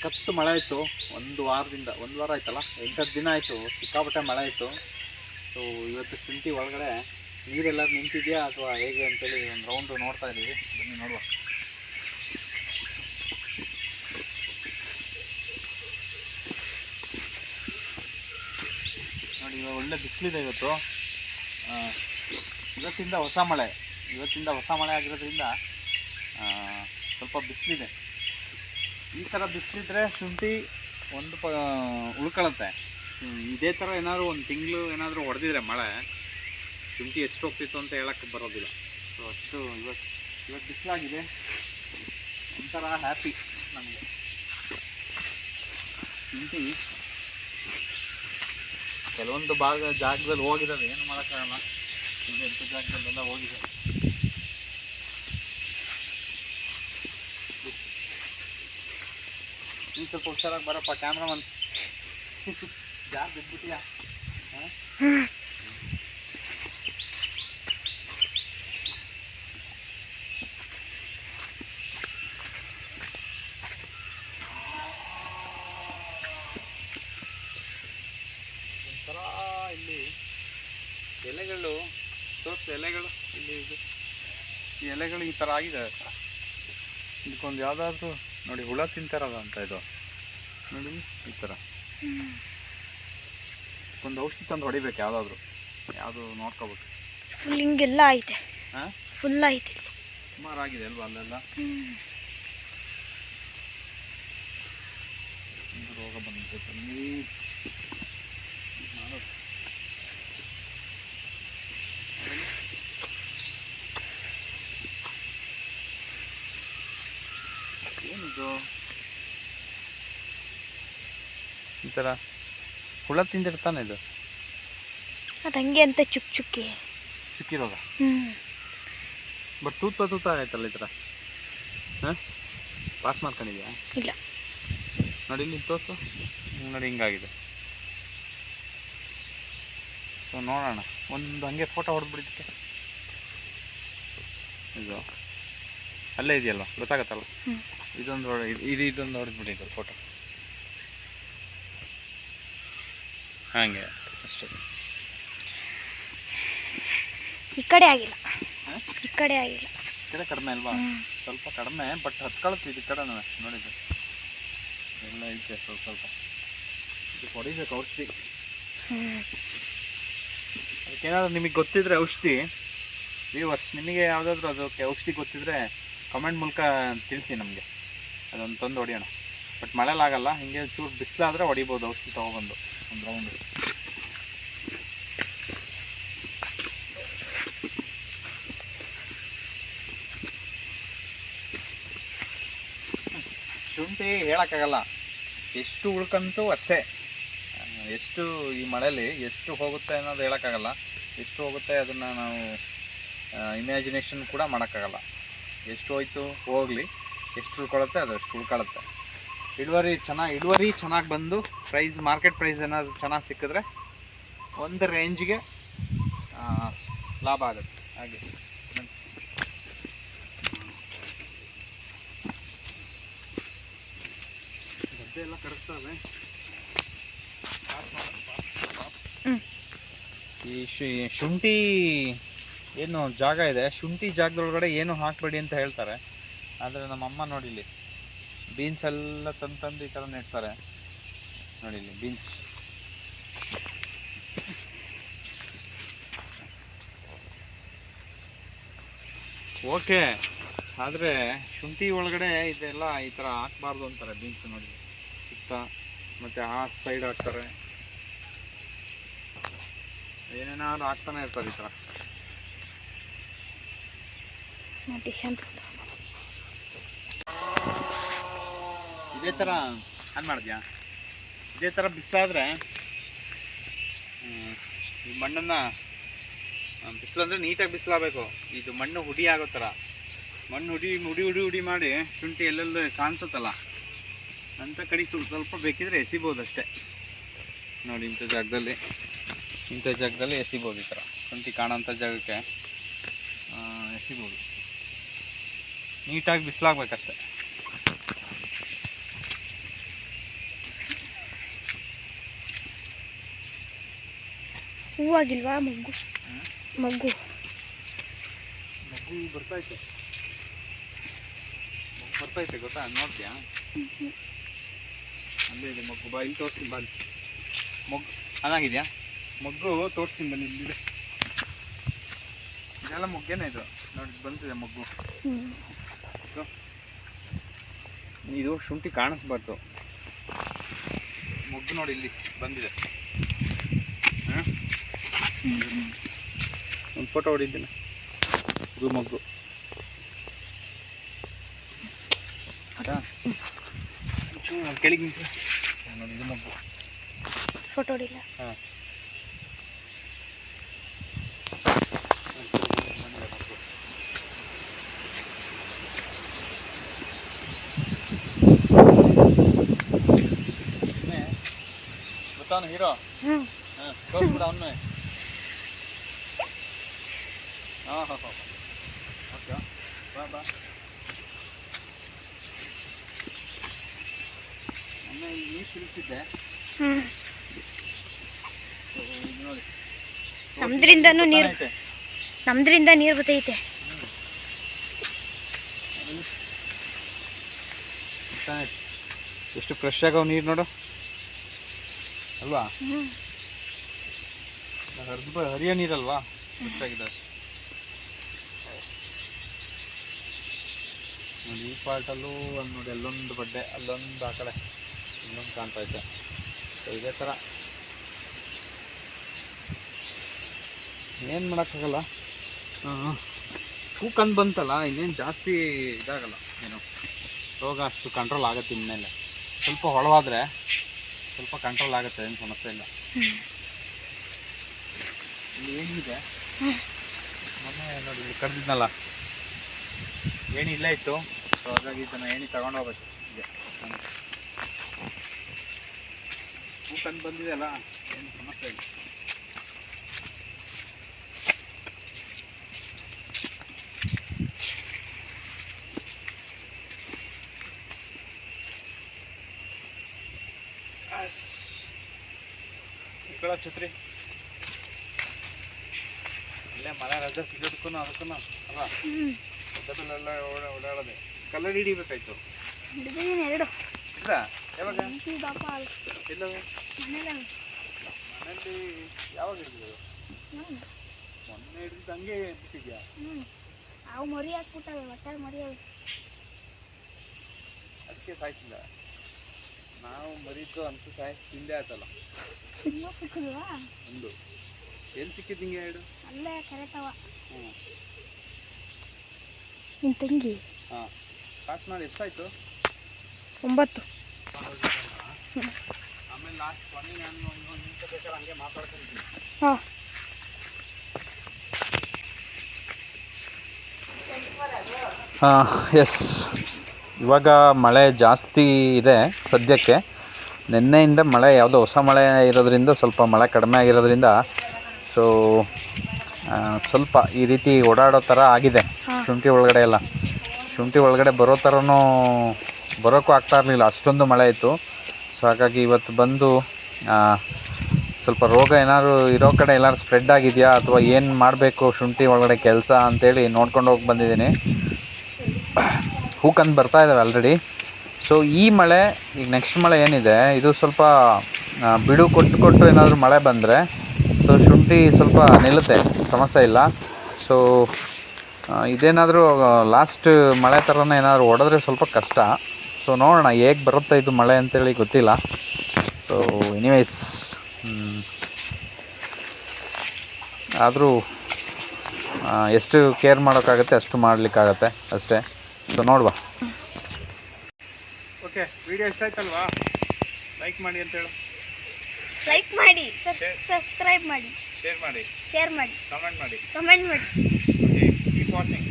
ಸಖತ್ತು ಮಳೆ ಆಯಿತು. ಒಂದು ವಾರದಿಂದ, ಒಂದು ವಾರ ಆಯ್ತಲ್ಲ? ಎಂಟತ್ತು ದಿನ ಆಯಿತು. ಸಿಕ್ಕಾಪಟ್ಟೆ ಮಳೆ ಆಯಿತು. ಸೊ ಇವತ್ತು ಶುಂಠಿ ಒಳಗಡೆ ನೀರೆಲ್ಲ ನಿಂತಿದೆಯಾ ಅಥವಾ ಹೇಗೆ ಅಂತೇಳಿ ಒಂದು ರೌಂಡು ನೋಡ್ತಾ ಇದ್ದೀವಿ. ಬನ್ನಿ, ನೋಡುವ. ನೋಡಿ, ಇವಾಗ ಒಳ್ಳೆ ಬಿಸಿಲಿದೆ ಇವತ್ತು. ಇವತ್ತಿಂದ ಹೊಸ ಮಳೆ. ಇವತ್ತಿಂದ ಹೊಸ ಮಳೆ ಆಗಿರೋದ್ರಿಂದ ಸ್ವಲ್ಪ ಬಿಸಿಲಿದೆ. ಈ ಥರ ಬಿಸಿಲಿದ್ರೆ ಶುಂಠಿ ಒಂದು ಪ ಉಳ್ಕೊಳತ್ತೆ ಇದೇ ಥರ ಏನಾದರೂ ಒಂದು ತಿಂಗಳು ಏನಾದರೂ ಹೊಡೆದಿದ್ರೆ ಮಳೆ, ಶುಂಠಿ ಎಷ್ಟು ಹೋಗ್ತಿತ್ತು ಅಂತ ಹೇಳಕ್ಕೆ ಬರೋದಿಲ್ಲ. ಸೊ ಅಷ್ಟು ಇವತ್ತು ಇವತ್ತು ಬಿಸಿಲಾಗಿದೆ. ಒಂಥರ ಹ್ಯಾಪಿ ನಮಗೆ. ಶುಂಠಿ ಕೆಲವೊಂದು ಭಾಗ ಜಾಗದಲ್ಲಿ ಹೋಗಿದ್ದಾವೆ ಏನು ಮಾಡೋಕ್ಕಾಗಲ್ಲ ಎಂಥ ಜಾಗದಲ್ಲೆಲ್ಲ ಹೋಗಿದೆ. ನೀನು ಸ್ವಲ್ಪ ಹುಷಾರಾಗಿ ಬರಪ್ಪ ಒಂದು ಬಿದ್ಬಿಟ್ಟಿಯಾ? ಹಾಂ? ಒಂಥರ ಇಲ್ಲಿ ಎಲೆಗಳು, ತೋರಿಸಿ ಎಲೆಗಳು, ಇಲ್ಲಿ ಇದು ಎಲೆಗಳು ಈ ಥರ ಆಗಿದೆ. ಇದಕ್ಕೊಂದು ಯಾವುದಾದ್ರೂ ನೋಡಿ ಹುಳ ತಿಂತಾರಲ್ಲ ಅಂತ ಇದು. ನೋಡಿ ಈ ಥರ ಒಂದು ಔಷಧಿ ತಂದು ಹೊಡಿಬೇಕು ಯಾವುದಾದ್ರೂ. ಯಾವುದು ನೋಡ್ಕೋಬೇಕು. ಫುಲ್ ಹಿಂಗೆಲ್ಲ ಐತೆ. ಹಾಂ? ಫುಲ್ ಐತೆ. ಸುಮಾರು ಆಗಿದೆ ಅಲ್ವಾ ಅಲ್ಲೆಲ್ಲ? ರೋಗ ಬಂದಿತ್ತು ಈ ಥರ ಹುಳ ತಿಂದಿರ್ತಾನೆ ಇದು? ಅದು ಹಂಗೆ ಅಂತ ಚುಕ್ ಚುಕ್ಕಿ. ಚುಕ್ಕಿ ರೋಗ ಹ್ಞೂ ಬಟ್ ತೂತ ತೂತ ಆಯ್ತಲ್ಲ ಈ ಥರ ಹಾಂ? ಪಾಸ್ ಮಾಡ್ಕೊಂಡಿದ್ಯಾ? ಇಲ್ಲ. ನೋಡಿ ಇಲ್ಲಿ ತೋರಿಸು. ನೋಡಿ ಹಿಂಗಾಗಿದೆ. ಸೊ ನೋಡೋಣ. ಒಂದು ಹಂಗೆ ಫೋಟೋ ಹೊಡೆದ್ಬಿಡಿದಕ್ಕೆ ಇದು. ಅಲ್ಲೇ ಇದೆಯಲ್ಲ? ಗೊತ್ತಾಗತ್ತಲ್ಲ? ಹ್ಞೂ ಇದೊಂದು ಇದು ಇದೊಂದು ನೋಡಿದ್ಬಿಡಿ ಇದು ಫೋಟೋ ಹಾಗೆ ಅಷ್ಟೇ. ಈ ಕಡೆ ಆಗಿಲ್ಲ? ಈ ಕಡೆ ಆಗಿಲ್ಲ. ಈ ಕಡೆ ಕಡಿಮೆ ಅಲ್ವಾ? ಸ್ವಲ್ಪ ಕಡಿಮೆ ಬಟ್ ಹತ್ಕೊಳತ್ತೆ ಇದು ಕಡೆ ನೋಡಿದ್ದು ಎಲ್ಲ ಐತೆ ಸ್ವಲ್ಪ ಸ್ವಲ್ಪ. ಇದು ಹೊಡಿಬೇಕು ಔಷಧಿ. ಅದಕ್ಕೇನಾದ್ರು ನಿಮಗೆ ಗೊತ್ತಿದ್ರೆ ಔಷಧಿ ವ್ಯೂವರ್ಸ್ ನಿಮಗೆ ಯಾವುದಾದ್ರೂ ಅದಕ್ಕೆ ಔಷಧಿ ಗೊತ್ತಿದ್ರೆ ಕಮೆಂಟ್ ಮೂಲಕ ತಿಳಿಸಿ ನಮಗೆ. ಅದೊಂದು ತಂದು ಹೊಡಿಯೋಣ. ಬಟ್ ಮಳೆಲಾಗಲ್ಲ, ಹಿಂಗೆ ಚೂರು ಬಿಸಿಲಾದರೆ ಹೊಡಿಬೋದು, ಔಷಧಿ ತೊಗೊಬಂದು. ಒಂದು ರೌಂಡ್ ಶುಂಠಿ ಹೇಳೋಕ್ಕಾಗಲ್ಲ. ಎಷ್ಟು ಉಳ್ಕಂತೂ ಅಷ್ಟೇ. ಎಷ್ಟು ಈ ಮಳೆಯಲ್ಲಿ ಎಷ್ಟು ಹೋಗುತ್ತೆ ಅನ್ನೋದು ಹೇಳೋಕ್ಕಾಗಲ್ಲ. ಎಷ್ಟು ಹೋಗುತ್ತೆ ಅದನ್ನು ನಾವು ಇಮ್ಯಾಜಿನೇಷನ್ ಕೂಡ ಮಾಡೋಕ್ಕಾಗಲ್ಲ. ಎಷ್ಟು ಹೋಯ್ತು, ಹೋಗಲಿ. ಎಷ್ಟು ಉಳ್ಕೊಳುತ್ತೆ ಅದು ಅಷ್ಟು ಉಳ್ಕೊಳುತ್ತೆ ಇಳುವರಿ ಚೆನ್ನಾಗಿ ಇಳುವರಿ ಚೆನ್ನಾಗಿ ಬಂದು ಪ್ರೈಸ್ ಮಾರ್ಕೆಟ್ ಪ್ರೈಸ್ ಏನಾದರೂ ಚೆನ್ನಾಗಿ ಸಿಕ್ಕಿದ್ರೆ ಒಂದು ರೇಂಜ್ಗೆ ಲಾಭ ಆಗುತ್ತೆ. ಹಾಗೆ. ಗದ್ದೆ ಎಲ್ಲ ಕರೆಕ್ತವೆ ಹ್ಮ್. ಈ ಶು- ಶುಂಠಿ ಏನು ಜಾಗ ಇದೆ. ಶುಂಠಿ ಜಾಗದೊಳಗಡೆ ಏನು ಹಾಕಬೇಡಿ ಅಂತ ಹೇಳ್ತಾರೆ. ಆದರೆ ನಮ್ಮ ಅಮ್ಮ ನೋಡಿ ಇಲ್ಲಿ. ಬೀನ್ಸ್ ಎಲ್ಲ ತಂದು ತಂದು ಈ ಥರ ನೆಡ್ತಾರೆ. ನೋಡಿಲಿ ಬೀನ್ಸ್. ಓಕೆ, ಆದರೆ ಶುಂಠಿ ಒಳಗಡೆ ಇದೆಲ್ಲ ಈ ಥರ ಹಾಕ್ಬಾರ್ದು ಅಂತಾರೆ ಬೀನ್ಸ್ ನೋಡಿ. ಸುತ್ತ ಮತ್ತು ಆ ಸೈಡ್ ಹಾಕ್ತಾರೆ. ಏನೇನಾದ್ರು ಹಾಕ್ತಾನೆ ಇರ್ತಾರೆ ಈ ಥರ ಇದೇ ಥರ ಆನ್ ಮಾಡಿದ್ಯಾ? ಇದೇ ಥರ ಬಿಸಿಲಾದರೆ ಈ ಮಣ್ಣನ್ನು ಬಿಸಿಲಂದರೆ ನೀಟಾಗಿ ಬಿಸಿಲಾಗಬೇಕು. ಇದು ಮಣ್ಣು ಹುಡಿ ಆಗೋ ಥರ ಮಣ್ಣು ಹುಡಿ ಹುಡಿ ಹುಡಿ ಹುಡಿ ಮಾಡಿ ಶುಂಠಿ ಎಲ್ಲೆಲ್ಲೂ ಕಾಣಿಸುತ್ತಲ್ಲ? ಅಂತ ಕಡೆಗೆ ಸ್ವಲ್ಪ ಸ್ವಲ್ಪ ಬೇಕಿದ್ರೆ ಎಸಿಬೋದು ಅಷ್ಟೇ. ನೋಡಿ ಇಂಥ ಜಾಗದಲ್ಲಿ ಇಂಥ ಜಾಗದಲ್ಲಿ ಎಸಿಬೋದು ಈ ಥರ ಶುಂಠಿ ಕಾಣೋಂಥ ಜಾಗಕ್ಕೆ ಎಸಿಬೋದು. ನೀಟಾಗಿ ಬಿಸಿಲಾಗಬೇಕಷ್ಟೆ. ಹೂವಾಗಿಲ್ವಾ ಮಗ್ಗು? ಮಗ್ಗು. ಮೊಗ್ಗು ಮಗು ಬರ್ತೈತೆ ಬರ್ತೈತೆ ಗೊತ್ತಾ? ನೋಡ್ತೀಯಾ? ಅಲ್ಲೇ ಇದೆ ಮಗು ಬಾ ಇಲ್ಲಿ ತೋರಿಸ್ತೀನಿ ಬಾ. ಮೊಗ್ಗು ಮಗ್ಗು ಮೊಗ್ಗು ತೋರಿಸ್ತೀನಿ ಬನ್ನಿ ಇಲ್ಲಿದೆ ಇದೆಲ್ಲ ಮೊಗ್ಗೇನೆ ಇದು? ನೋಡಿ ಬಂದಿದೆ ಮಗ್ಗು. ಇದು. ಶುಂಠಿ ಕಾಣಿಸ್ಬಾರ್ದು. ಮೊಗ್ಗು ನೋಡಿ ಇಲ್ಲಿ ಬಂದಿದೆ. ಒಂದು ಫೋಟೋ ಹೊಡಿದ್ದೀನಿ ಇದು ಮೊಗ್ಗು. ಆಯ್ತಾ? ಹ್ಮ್, ಅಲ್ಲಿ ಕೆಳಗೆ ನಿಂತ್ರೆ. ನೋಡಿ ಇದು ಮೊಗ್ಗು. ಫೋಟೋ ಹೊಡಿಲ್ಲ. ಹಾಂ. ಗೊತ್ತಾನು ಹೀರೋ? ಹ್ಞೂ ಹಾಂ ತೋರಿಸ್ಬಿಡ ಅವನ್ನೇ ಹಾಂ ಹಾಂ ಹಾಂ ಓಕೆ ಬಾ ಬಾ. ಮೊನ್ನೆ ಈ ನೀರು ಇದು ನೋಡಿ. ನಮ್ದ್ರಿಂದನೂ ನೀರು ನಮ್ದ್ರಿಂದ ನೀರು ಬರ್ತೈತೆ. ಎಷ್ಟು ಫ್ರೆಶ್ ಆಗವ ನೀರು ನೋಡು. ಅಲ್ವಾ? ಹರಿಯೋ ನೀರಲ್ವಾ? ಫ್ರೆಶ್ ಆಗಿದೆ ನೋಡಿ ಈ ಪಾರ್ಟಲ್ಲೂ ಒಂದು ನೋಡಿ ಅಲ್ಲೊಂದು ಬಡ್ಡೆ ಅಲ್ಲೊಂದು ಆ ಕಡೆ ಇನ್ನೊಂದು ಕಾಣ್ತಾ ಇದ್ದೆ. ಸೊ ಇದೇ ಥರ ಏನು ಮಾಡೋಕ್ಕಾಗಲ್ಲ? ಹೂ ಕೂಕಂದು ಬಂತಲ್ಲ ಇನ್ನೇನು ಜಾಸ್ತಿ ಇದಾಗಲ್ಲ ಏನು. ರೋಗ ಅಷ್ಟು ಕಂಟ್ರೋಲ್ ಆಗುತ್ತೆ ಇನ್ಮೇಲೆ. ಸ್ವಲ್ಪ ಹೊಳವಾದರೆ ಸ್ವಲ್ಪ ಕಂಟ್ರೋಲ್ ಆಗುತ್ತೆ ಏನು ಸಮಸ್ಯೆ ಇಲ್ಲ. ಇಲ್ಲಿ ಏನಿದೆ? ಮೊನ್ನೆ ನೋಡಿ ಇಲ್ಲಿ ಕಡ್ದಿದ್ನಲ್ಲ. ಏನಿಲ್ಲ ಇಲ್ಲೇ ಇತ್ತು. ಸೊ ಹಾಗಾಗಿ ಇದನ್ನು ಎಣ್ಣೆ ತಗೊಂಡು ಹೋಗ್ಬೇಕು. ಇದೆ. ಹೂ ಕಂಡು ಬಂದಿದೆಯಲ್ಲ ಏನು ಸಮಸ್ಯೆ ಇಲ್ಲ. ಇಟ್ಕೊಳ್ಳೋ ಛತ್ರಿ. ಇಲ್ಲೇ ಮನೆ ರಜೆ ಸಿಗೋದಕ್ಕೂ ಅದಕ್ಕೂ ಅಲ್ಲ ಓಡ ಓಡಾಡೋದೆ. ಕಲ್ಲರ್ ಹಿಡಿಬೇಕಾಯ್ತು. ಹಿಡಿದಿದ್ದೀನಿ ಎರಡು. ಇಲ್ಲ ಯಾವಾಗ? ಬಾಪ ಇಲ್ಲ ಮನೇಲಿ ಯಾವಾಗ ಹಿಡಿದಿದ್ದು ಮೊನ್ನೆ ಹಿಡಿದು ಹಂಗೆ ಬಿಟ್ಟಿದ್ಯಾ? ಹ್ಞೂ ಅವು ಮರಿ ಹಾಕ್ಬಿಟ್ಟವೆ ಒಟ್ಟಾಗಿ ಮರಿ ಅವು ಅದಕ್ಕೆ ಸಾಯಿಸಿಲ್ಲ. ನಾವು ಮರಿದ್ದು ಅಂತ ಸಾಯಿಸಿ ತಿಂದೆ ಆಯ್ತಲ್ಲ. ಇನ್ನೂ ಸಿಕ್ಕಿಲ್ವಾ? ಒಂದು. ಎಲ್ಲಿ ಸಿಕ್ಕಿದ್ದು ಹಿಂಗೆ ಹೇಳು ಅಲ್ಲೇ ಕರೆತವ ಹ್ಞೂ ನಿನ್ನ ತಂಗಿ? ಹಾಂ. ಕಾಸು ಮಾಡಿ ಎಷ್ಟಾಯಿತು? ಒಂಬತ್ತು. ಆಮೇಲೆ ಲಾಸ್ಟ್ ಕೊನೆ ನಾನು ಒಂದು ಒಂದು ನಿಮಿಷ ಬೇಕಾದ್ರೆ ಹಂಗೆ ಮಾತಾಡ್ಕೊಂತೀನಿ. ಹಾಂ. ಹಾಂ ಎಸ್ ಇವಾಗ ಮಳೆ ಜಾಸ್ತಿ ಇದೆ ಸದ್ಯಕ್ಕೆ. ನಿನ್ನೆಯಿಂದ ಮಳೆ ಯಾವುದೋ ಹೊಸ ಮಳೆ ಇರೋದ್ರಿಂದ ಸ್ವಲ್ಪ ಮಳೆ ಕಡಿಮೆ ಆಗಿರೋದ್ರಿಂದ ಸೊ ಸ್ವಲ್ಪ ಈ ರೀತಿ ಓಡಾಡೋ ಥರ ಆಗಿದೆ ಶುಂಠಿ ಒಳಗಡೆ ಎಲ್ಲ. ಶುಂಠಿ ಒಳಗಡೆ ಬರೋ ಥರನೂ ಬರೋಕ್ಕೂ ಆಗ್ತಾ ಇರಲಿಲ್ಲ. ಅಷ್ಟೊಂದು ಮಳೆ ಇತ್ತು ಸೊ ಹಾಗಾಗಿ ಇವತ್ತು ಬಂದು ಸ್ವಲ್ಪ ರೋಗ ಏನಾದ್ರು ಇರೋ ಕಡೆ ಎಲ್ಲಾದ್ರು ಸ್ಪ್ರೆಡ್ ಆಗಿದೆಯಾ ಅಥವಾ ಏನು ಮಾಡಬೇಕು ಶುಂಠಿ ಒಳಗಡೆ ಕೆಲಸ ಅಂತೇಳಿ ನೋಡ್ಕೊಂಡು ಹೋಗಿ ಬಂದಿದ್ದೀನಿ. ಹೂಕಂದು ಬರ್ತಾ ಇದ್ದಾವೆ ಆಲ್ರೆಡಿ ಸೊ ಈ ಮಳೆ, ಈಗ ನೆಕ್ಸ್ಟ್ ಮಳೆ ಏನಿದೆ, ಇದು ಸ್ವಲ್ಪ ಬಿಡು ಕೊಟ್ಟು ಕೊಟ್ಟು ಏನಾದರೂ ಮಳೆ ಬಂದರೆ ಸೊ ಶುಂಠಿ ಸ್ವಲ್ಪ ನಿಲ್ಲುತ್ತೆ. ಸಮಸ್ಯೆ ಇಲ್ಲ. ಸೊ ಇದೇನಾದರೂ ಲಾಸ್ಟ್ ಮಳೆ ಥರನೇ ಏನಾದರೂ ಹೊಡೆದ್ರೆ ಸ್ವಲ್ಪ ಕಷ್ಟ. ಸೊ ನೋಡೋಣ ಹೇಗೆ ಬರುತ್ತೆ ಇದು ಮಳೆ ಅಂತೇಳಿ ಗೊತ್ತಿಲ್ಲ. ಸೊ ಎನಿವೇಸ್ ಆದರೂ ಎಷ್ಟು ಕೇರ್ ಮಾಡೋಕ್ಕಾಗತ್ತೆ ಅಷ್ಟು ಮಾಡಲಿಕ್ಕಾಗತ್ತೆ ಅಷ್ಟೇ. ಸೊ ನೋಡುವ. ಓಕೆ ವಿಡಿಯೋ ಇಷ್ಟ ಆಯ್ತಲ್ವಾ? ಲೈಕ್ ಮಾಡಿ ಅಂತೇಳು ಲೈಕ್ ಮಾಡಿ. ಸಬ್ಸ್ಕ್ರೈಬ್ ಮಾಡಿ. ಶೇರ್ ಮಾಡಿ. ಶೇರ್ ಮಾಡಿ. ಕಮೆಂಟ್ ಮಾಡಿ. ಕಮೆಂಟ್ ಮಾಡಿ. watching.